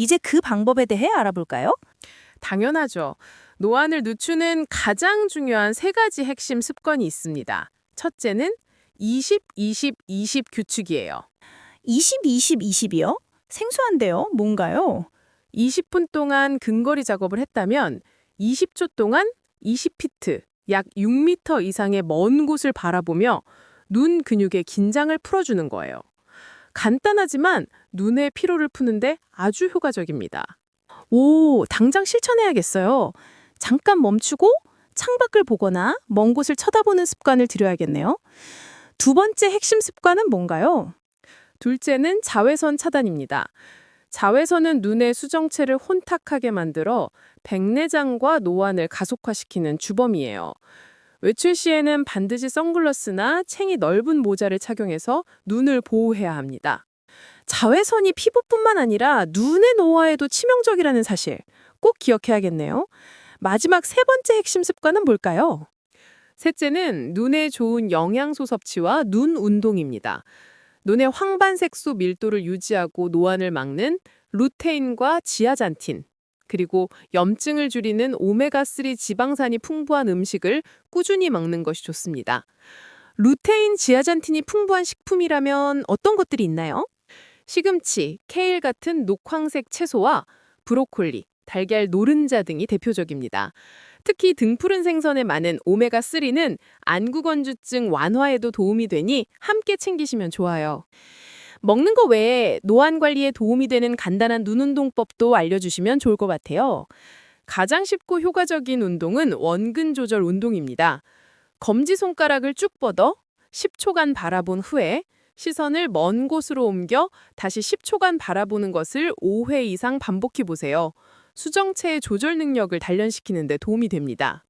이제 그 방법에 대해 알아볼까요? 당연하죠. 노안을 늦추는 가장 중요한 세 가지 핵심 습관이 있습니다. 첫째는 20, 20, 20 규칙이에요. 20, 20, 20이요? 생소한데요. 뭔가요? 20분 동안 근거리 작업을 했다면 20초 동안 20피트, 약 6m 이상의 먼 곳을 바라보며 눈 근육의 긴장을 풀어주는 거예요. 간단하지만 눈의 피로를 푸는데 아주 효과적입니다. 오, 당장 실천해야겠어요. 잠깐 멈추고 창밖을 보거나 먼 곳을 쳐다보는 습관을 들여야겠네요. 두 번째 핵심 습관은 뭔가요? 둘째는 자외선 차단입니다. 자외선은 눈의 수정체를 혼탁하게 만들어 백내장과 노안을 가속화시키는 주범이에요. 외출 시에는 반드시 선글라스나 챙이 넓은 모자를 착용해서 눈을 보호해야 합니다. 자외선이 피부뿐만 아니라 눈의 노화에도 치명적이라는 사실 꼭 기억해야겠네요. 마지막 세 번째 핵심 습관은 뭘까요? 셋째는 눈에 좋은 영양소 섭취와 눈 운동입니다. 눈의 황반색소 밀도를 유지하고 노안을 막는 루테인과 지아잔틴, 그리고 염증을 줄이는 오메가3 지방산이 풍부한 음식을 꾸준히 먹는 것이 좋습니다. 루테인, 지아잔틴이 풍부한 식품이라면 어떤 것들이 있나요? 시금치, 케일 같은 녹황색 채소와 브로콜리, 달걀 노른자 등이 대표적입니다. 특히 등푸른 생선에 많은 오메가3는 안구건조증 완화에도 도움이 되니 함께 챙기시면 좋아요. 먹는 거 외에 노안 관리에 도움이 되는 간단한 눈 운동법도 알려주시면 좋을 것 같아요. 가장 쉽고 효과적인 운동은 원근 조절 운동입니다. 검지 손가락을 쭉 뻗어 10초간 바라본 후에 시선을 먼 곳으로 옮겨 다시 10초간 바라보는 것을 5회 이상 반복해 보세요. 수정체의 조절 능력을 단련시키는 데 도움이 됩니다.